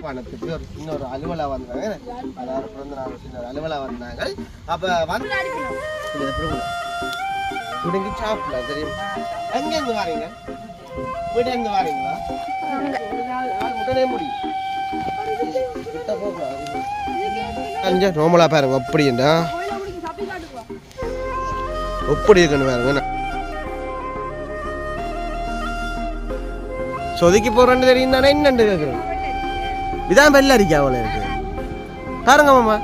யாழ்ப்பாணத்துக்கு ஒரு இன்னொரு அலுவலா வந்தாங்க. அதாவது பிறந்த நாள் சின்ன அலுவலா வந்தாங்க. அப்ப வந்து இது குடுங்கி சாப்பிடல தெரியும்? எங்க வரீங்க? வாரீங்க வீட்டுல இருந்து உடனே முடியும் கிட்ட நோமலா பாருங்க அப்படின்னா எப்படி இருக்குன்னு பாருங்க சொதுக்கி போறேன்னு தெரியும் தானே என்னண்டு கேக்குறேன். இதான் வெள்ள அடிக்க அவளை இருக்கு. பாருங்க மாமா.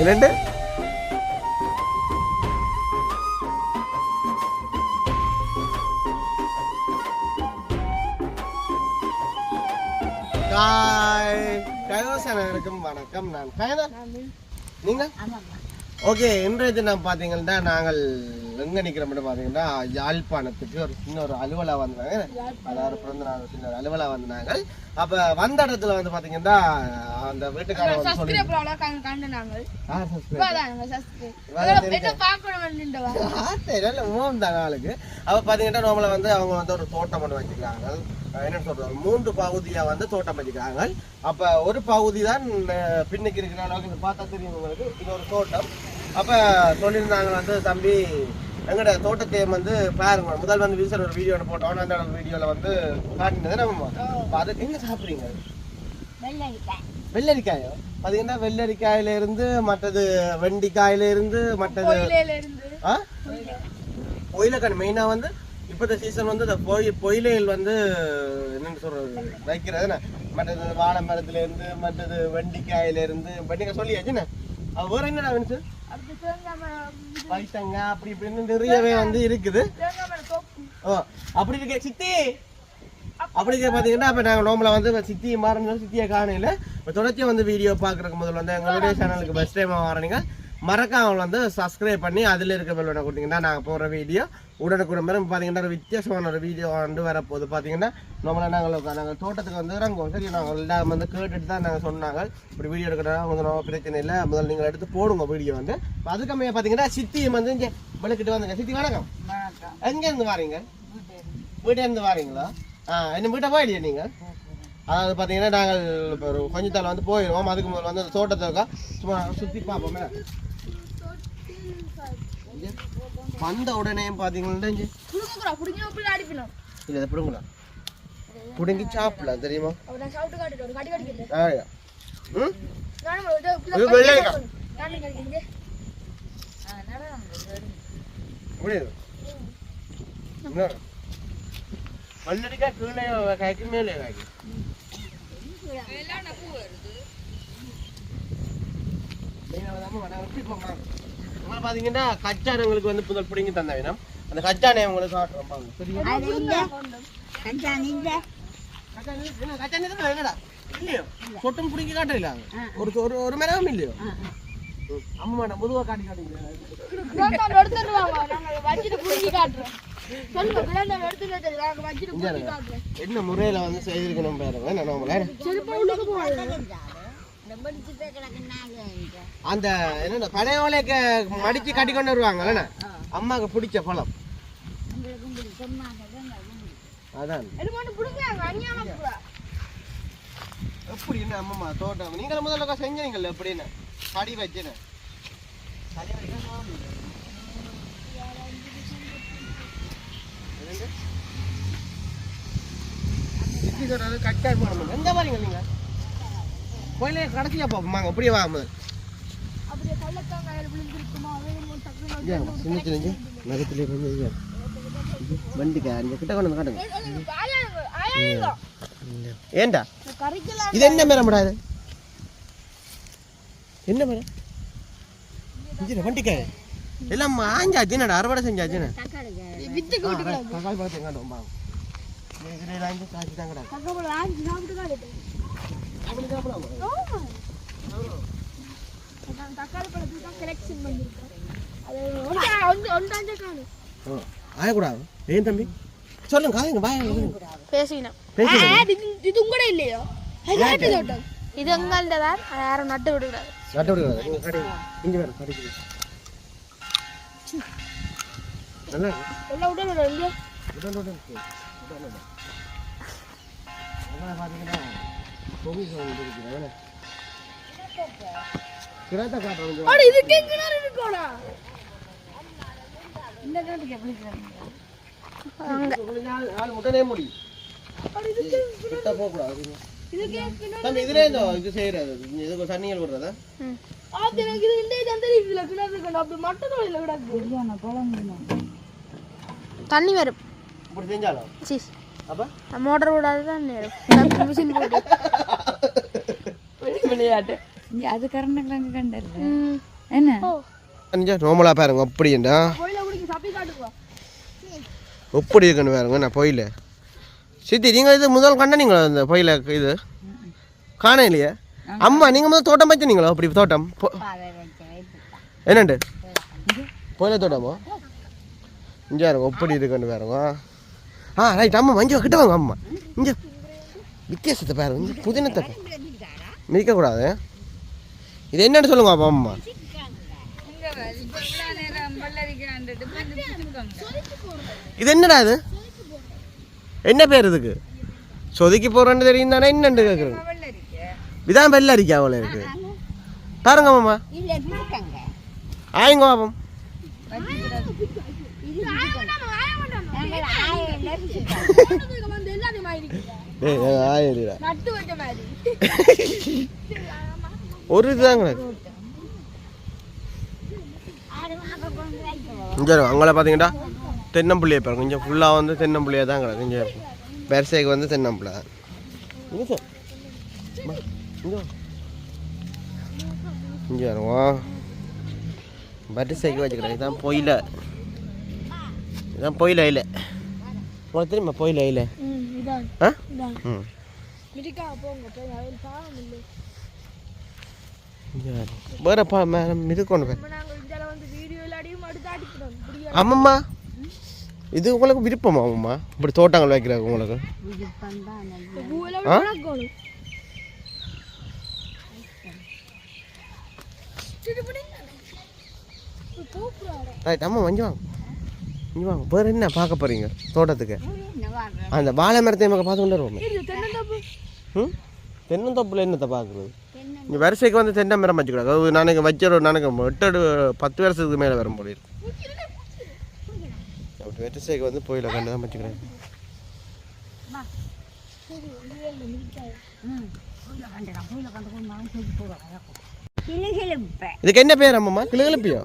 என்னண்டு? வணக்கம். நான் நீங்க? ஓகே இன்றைய தினம் பார்த்தீங்கன்னா நாங்கள் எங்க நிக்கிறோம்னு பார்த்தீங்கன்னா யாழ்ப்பாணத்துக்கு ஒரு சின்ன ஒரு அலுவலா வந்தாங்க. அதாவது பிறந்த நாள் சின்ன ஒரு அலுவலா வந்தாங்க. அப்ப வந்த இடத்துல வந்து பாத்தீங்கன்னா அந்த வீட்டுக்காரர் வந்து சொல்லி ஆளுக்கு. அப்ப பாத்தீங்கன்னா நம்மள வந்து அவங்க வந்து ஒரு தோட்டம் ஒன்று வச்சுக்கிறாங்க. அஹ் என்ன சொல்றது? மூன்று பகுதியா வந்து தோட்டம் வச்சுக்கிறாங்க. அப்ப ஒரு பகுதி தான் பின்னுக்கு இருக்கிற அளவுக்கு பார்த்தா தெரியும் உங்களுக்கு. இது ஒரு தோட்டம். அப்ப சொல்லியிருந்தாங்க வந்து தம்பி எங்கட தோட்டத்தை வந்து பாருங்க முதல் வந்து வீசர் ஒரு வீடியோ போட்டோம் அந்த வீடியோல வந்து காட்டினது நம்ம அப்ப அதை எங்க சாப்பிடுறீங்க? வெள்ளரிக்காயோ. பாத்தீங்கன்னா வெள்ளரிக்காயில இருந்து மற்றது வெண்டிக்காயில இருந்து மற்றது ஆ? பொயிலக்காய் மெயினாக வந்து இப்போத்த சீசன் வந்து இந்த பொய் பொயிலைகள் வந்து என்னன்னு சொல்றது வைக்கிறது என்ன? மற்றது வாழை மரத்துல இருந்து மற்றது வெண்டிக்காயில இருந்து வெண்டிக்காய் சொல்லியாச்சுண்ணே வேற என்னடா வேணுச்சு? பைத்தங்க அப்படி இப்படின்னு நிறையவே வந்து இருக்குது. ஓ அப்படி இருக்க சித்தி. அப்படி இருக்க பார்த்தீங்கன்னா இப்போ நாங்கள் நோம்பில் வந்து இப்ப சித்தியை மாறணும் சித்தியை காணையில் இப்போ தொடர்ச்சியாக வந்து வீடியோ பார்க்குறதுக்கு முதல்ல வந்து எங்களுடைய சேனலுக்கு பெஸ்ட் டைமாக வரீங்க மறக்காம வந்து சப்ஸ்கிரைப் பண்ணி அதில் இருக்க பெல் பட்டன் கொடுத்தீங்கன்னா நாங்கள் போடுற வீடியோ உடனுக்குடன் மேலும் பார்த்தீங்கன்னா ஒரு வித்தியாசமான ஒரு வீடியோ வந்து வரப்போகுது. பார்த்தீங்கன்னா நம்மள நாங்கள் நாங்கள் தோட்டத்துக்கு வந்து இறங்குவோம். சரி நாங்கள் எல்லாம் வந்து கேட்டுட்டு தான் நாங்கள் சொன்னாங்க. இப்படி வீடியோ எடுக்கிறதா நம்ம பிரச்சனை இல்லை. முதல்ல நீங்கள் எடுத்து போடுங்க வீடியோ வந்து. இப்ப அதுக்கமைய பார்த்தீங்கன்னா சித்தியும் வந்து இங்கே விளக்கிட்டு வந்துங்க. சித்தி வணக்கம். எங்கேருந்து வாரீங்க? வீட்டிலேருந்து வாரீங்களா? ஆ என்ன வீட்டை போயிடியா நீங்கள் அதாவது பார்த்தீங்கன்னா நாங்கள் இப்போ ஒரு கொஞ்சத்தால் வந்து போயிடுவோம் அதுக்கு முதல்ல வந்து அந்த தோட்டத்தை சும்மா சுற்றி பார்ப்போமே. வந்த உடனே பார்த்தீங்கன்னா இங்க- பிடுங்களா பிடுங்கி சாப்பிடலாம் தெரியுமா? ஆயா ம்? இது வெள்ளைக்காய். முடியுது என்ன? வெள்ளரிக்காய் கீழே காய்க்கு மேலே காய்க்கு பாத்தீங்கன்னா கச்சானங்களுக்கு வந்து புதல் பிடிங்கி தந்த வேணும் அந்த கச்சானை உங்களுக்கு காட்டுறோம். பாருங்க சொட்டும் பிடிங்கி காட்டுறீங்களா? ஒரு ஒரு ஒரு இல்லையோ? அம்மா மேடம் பொதுவாக காட்டி காட்டுங்க என்ன முறையில வந்து செய்திருக்கணும் பாருங்க. என்ன நம்மள அந்த என்ன பழைய ஓலைக்கு மடிச்சு கட்டி கொண்டு வருவாங்க அம்மாவுக்கு பிடிச்ச பழம். அதான். எப்படி என்ன அம்மா தோட்டம்? நீங்களும் முதல்ல செஞ்சீங்கல்ல எப்படின்னு கடி வச்சுன்னு கட்டாயம் போடணும் எந்த வரீங்க நீங்க? கோயிலே கடைசியா அப்படியே வாங்க சின்ன சின்ன நகத்திலே. இது வண்டிக்கா? அஞ்சு கிட்ட கொண்டு வந்து காட்டுங்க. ஏண்டா? இது என்ன மரம்டா இது? என்ன மரம் இது வண்டிக்காய் எல்லாம் ஆஞ்சாச்சு என்னடா அறுவடை செஞ்சாச்சுன்னு தக்காளி பழத்தை வாங்க. காய்ச்சி சாப்பிடாம தக்காளி பழத்துக்கு தான் செலெக்ஷன் பண்ணிருக்கோம் அது ஒன்றா- ஒன்று- ஒன்றாஞ்சே காணும் ஆயக்கூடாது ஏன் தம்பி சொல்லுங்க காதுங்க பேசினோம் பேசுங்க இது உங்களோட இல்லையோ இது எங்கள்கிட்ட தான். யாரும் நட்டு விடக்கூடாது. நட்டு விடுங்க இங்க கடை இங்க வேணும் கடைக்கு நல்லா எல்லாம் உடன் இருக்கு. உடன் உடன். அங்கே பார்த்தீங்கன்னா தண்ணிகள் விடுறதா? ஆத்து எனக்கு இது இந்த இது தெரியும் இதுல கிணறு இருக்கணும் அப்படி மட்டும் தான் இதுல கிடக்கு. சரியான குழம்பு தண்ணி வரும். இப்படி செஞ்சாலும்? சீஸ் அப்ப? மோட்டர் விடாது தான் நேரம் மிஷின் போட்டு. விளையாட்டு. இங்க அது கரண்ட் அங்க கண்டது என்ன? நோமலா பாருங்க அப்படின்டா கோயில குடிக்க சப்பி காட்டுக்கோ எப்படி இருக்குன்னு பாருங்க நான் போயில சித்தி நீங்க இது முதல் கண்டனீங்களா இந்த போயில இது? காண இல்லையா அம்மா நீங்க முதல் தோட்டம் வச்சுனீங்களா அப்படி தோட்டம்? பொ- என்னண்டு? போயில தோட்டமா? இங்கே இருங்க எப்படி இருக்குன்னு பாருங்க. ஆ ரைட் அம்மா மஞ்சள் கிட்ட வாங்க அம்மா. இங்கே. வித்தியாசத்தை பாருங்க புதினத்தை. மிதிக்கக்கூடாது. இது என்னன்னு சொல்லுங்க அப்பா அம்மா. இது என்னடா இது? என்ன பேர் இதுக்கு? சொதுக்கி போறேன்னு தெரியும் தானே என்னண்டு கேட்குறேன் இதான் வெள்ள அரிக்கா அவ்வளோ இருக்கு. பாருங்க மாமா. ஆயுங்க பாப்போம் ஏய் ஆயிடுடா நட்டு வச்ச மாதிரி ஒரு இதுதான் கிடக்கு இங்கே அங்கே பார்த்தீங்கன்னா தென்னம்புள்ளியை பாருங்க. இங்கே ஃபுல்லாக வந்து தென்னம்புள்ளியாக தான் கிடக்கு. இங்கே பெருசைக்கு வந்து தென்னம்புள்ளை. தான் இங்கே வருவோம். வரிசைக்கு வச்சுக்கிறேன் இதான் பொயில. இதான் பொயில இல்லை உனக்கு தெரியுமா பொயில இல்லை ம் இதான் ஆ இதான் ம் மிதிக்கா போங்க போய் அதில் பாவம் இல்லை இங்கே வரும். வேற பா மேடம் இது கொண்டு ஆமாம்மா. இது உங்களுக்கு விருப்பமா அம்மா? இப்படி தோட்டங்கள் வைக்கிறாங்க உங்களுக்கு? ரைட் வஞ்சி வாங்க. இங்கே வாங்க. வேறு என்ன பார்க்க போகிறீங்க தோட்டத்துக்கு? அந்த வாழை மரத்தை நமக்கு பார்த்து கொண்டு வருவோமே ம்? தென்னந்தோப்பில் என்னத்தை பார்க்குறது? இங்கே வரிசைக்கு வந்து தென்னை மரம் வச்சுக்கூடாது அது நாளைக்கு வச்சிட நாளைக்கு எட்டு பத்து வருஷத்துக்கு மேலே வரும் போல இருக்கு. அப்படி வரிசைக்கு வந்து போயில கண்டு தான் வச்சுக்கிறேன். இதுக்கு என்ன பேர் அம்மம்மா கிளுகிழப்பியோ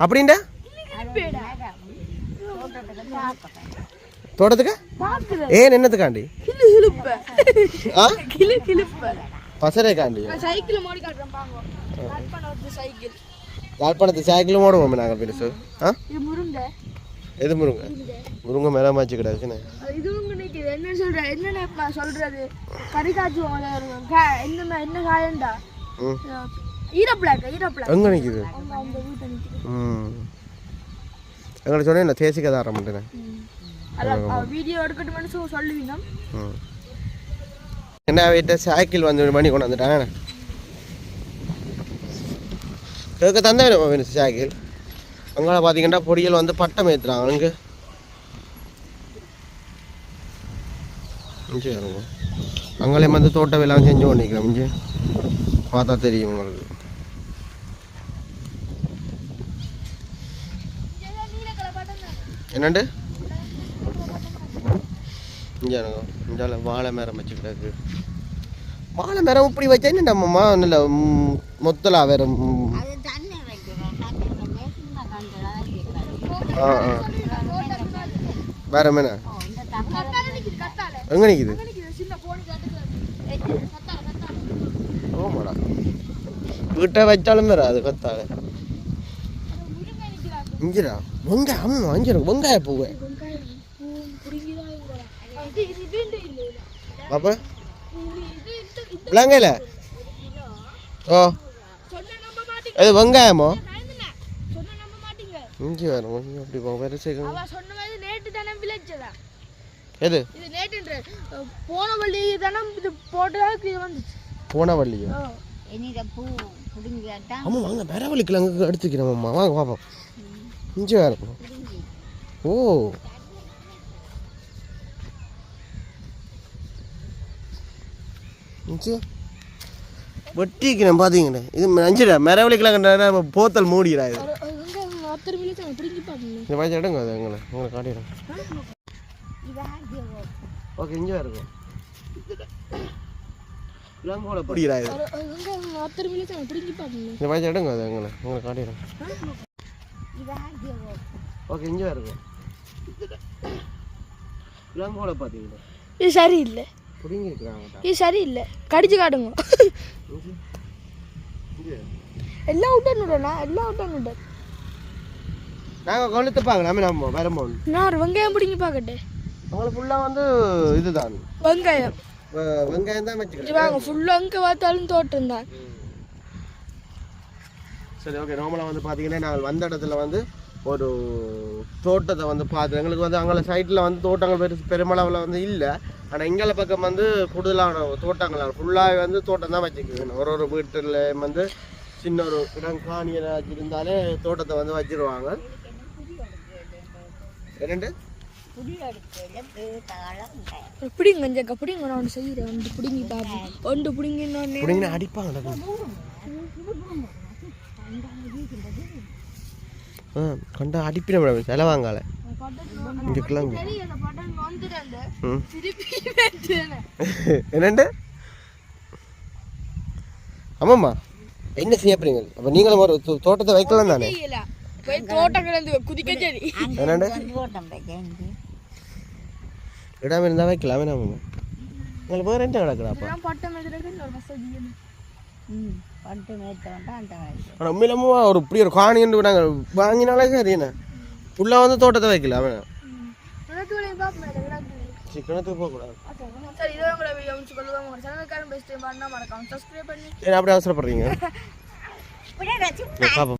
அப்படின்டா? தோட்டத்துக்கு? ஏன் என்னத்துக்காண்டி கிளுப்ப. பசரைக்காண்டி. Cycle cycle. யாழ்ப்பாணத்து சைக்கிளும் ஓடுவோம் நாங்கள் பெருசு. ஆ? எது முருங்க? முருங்கை. மேலே மாச்சு நிற்கிது என்ன சொல்ற என்னென்ன சொல்றது? கறி காய்ச்சுவோம் என்ன என்ன காயண்டா? ஈரப்பிளாக்க ஈரப்பிளாக் எங்கே நிற்கிது ம். எங்களை சொன்னேன் நான் தேசிக்க ஆரம்பிட்டேன் அதான் வீடியோ எடுக்கட்டும்னு சொல்லுவீங்க. ம். என்ன வீட்டை சைக்கிள் வந்து மணி கொண்டு வந்துட்டாங்க கேட்க தந்த வேணும் சைக்கிள் அங்கே பார்த்தீங்கன்னா பொடியல் வந்து பட்டம் ஏற்றுறாங்க அங்கே. அங்கேயும் வந்து தோட்ட வேலை செஞ்சு கொண்டிருக்கிறோம் பார்த்தா தெரியும் உங்களுக்கு. என்னண்டு? இங்கே இங்கே வாழை மரம் வச்சுக்கிட்டாக்கு வாழை மரம் இப்படி வச்சா என்ன ஒன்றும் இல்லை மொத்தலா வேற ஆ ஆ. வேற என்ன? எங்கே நிற்கிது நிக்குது வீட்டை வச்சாலும் வேற அது கத்தாலே இஞ்சிரா வெங்காயம் ஆமாம் அஞ்சிரும் வெங்காய பூவை. பாப்பா விளங்கல ஓ இது வெங்காயமோ இஞ்சி வரும் இஞ்சி அப்படி போங்க வேறு சேர்க்கணும் சொன்ன மாதிரி நேற்று தானே விளைச்சதா எது? இது நேற்றுன்ற அஹ், போன வள்ளி தானே இது போட்டதாக வந்துச்சு. போன வள்ளியோ? ஓ. பூ புடுங்கிட்டா ஆமாம் வாங்க பெரவலிக்கில் அங்கே எடுத்துக்கிறோம் அம்மா. வாங்க பார்ப்போம் இஞ்சி வரும் ஓ. ச்சே. வெட்டிக்கிறேன் பார்த்தீங்கண்ணே இது அஞ்சுடா மரவழிக்கெல்லாம் கண்டா போத்தல் மூடிடா இது. இந்த மாதிரி எடுங்க அது எங்களை உங்களை காட்டிடுறேன். ஓகே இங்கே இருக்கும் இளங்கோட பிடிக்கிறா இது இந்த மாதிரி எடுங்க அது எங்களை உங்களை காட்டிடுறேன். ஓகே இங்கே இருக்கும் இளங்கோட பார்த்தீங்களா. இது சரியில்லை. பிடிங்கி இருக்கிறாங்கடா இது சரியில்லை. கடிச்சு காட்டுங்க. எல்லாம் விட்டன் விடணா எல்லாம் விட்டன் விட்டன் நாங்கள் கொளுத்து பார்க்கலாமே நம்ம வரும்போது. நான் ஒரு வெங்காயம் பிடிங்கி பார்க்கட்டே. உங்களுக்கு ஃபுல்லாக வந்து இதுதான். வெங்காயம். வெங்காயம் தான் இது வச்சுக்கிறேன் வாங்க ஃபுல்லாக எங்கே பார்த்தாலும் தோட்டம் தான். சரி ஓகே நார்மலாக வந்து பார்த்தீங்கன்னா நாங்கள் வந்த இடத்துல வந்து ஒரு தோட்டத்தை வந்து பார்த்து எங்களுக்கு வந்து அங்கே சைட்டில் வந்து தோட்டங்கள் பெரு பெருமளவில் வந்து இல்லை. ஆனால் எங்களை பக்கம் வந்து கூடுதலான தோட்டங்கள். ஃபுல்லாக வந்து தோட்டம் தான் வச்சுக்குவேன் ஒரு ஒரு வீட்டில் வந்து சின்ன ஒரு இடம் காணி ஏதாச்சும் இருந்தாலே தோட்டத்தை வந்து வச்சிருவாங்க. ரெண்டு பிடிங்க கொஞ்சம் பிடிங்க. நான் ஒன்று செய்கிறேன் ஒன்று பிடிங்கி பார்ப்போம் ஒன்று பிடிங்கின்னு பிடிங்கினா அடிப்பாங்க ஆ கண்டா அடிப்பின மேடம் செலவாங்கால இங்கே கிளம்பு. என்னண்டு? ஆமாம்மா. என்ன செய்ய போறீங்க அப்போ நீங்களும் ஒரு தோட்டத்தை வைக்கலாம் தானே? தோட்டம் கிடந்து குதிக்க சரி என்னண்டு? இடம் இருந்தால் வைக்கலாம் வேணாம் உங்களுக்கு வேறு என்ன கிடக்குறாப்பா பட்டம் எதிர்க்கு ஒரு வசதி ஆனால் உண்மையிலாம ஒரு இப்படி ஒரு காணின்னு நாங்கள் வாங்கினாலே சரி என்ன? ஃபுல்லாக வந்து தோட்டத்தை வேலையும் பார்ப்பேன் சிக்கனத்துக்கு போகக்கூடாது சரி இதோ உங்களை வீடியோ முடிச்சு கொள்ளுவாங்க உங்கள் சேனலுக்காரன் பெஸ்ட் பண்ணால் மறக்காம சப்ஸ்கிரைப் பண்ணி. ஏன் அப்படி அவசரப்படுறீங்க?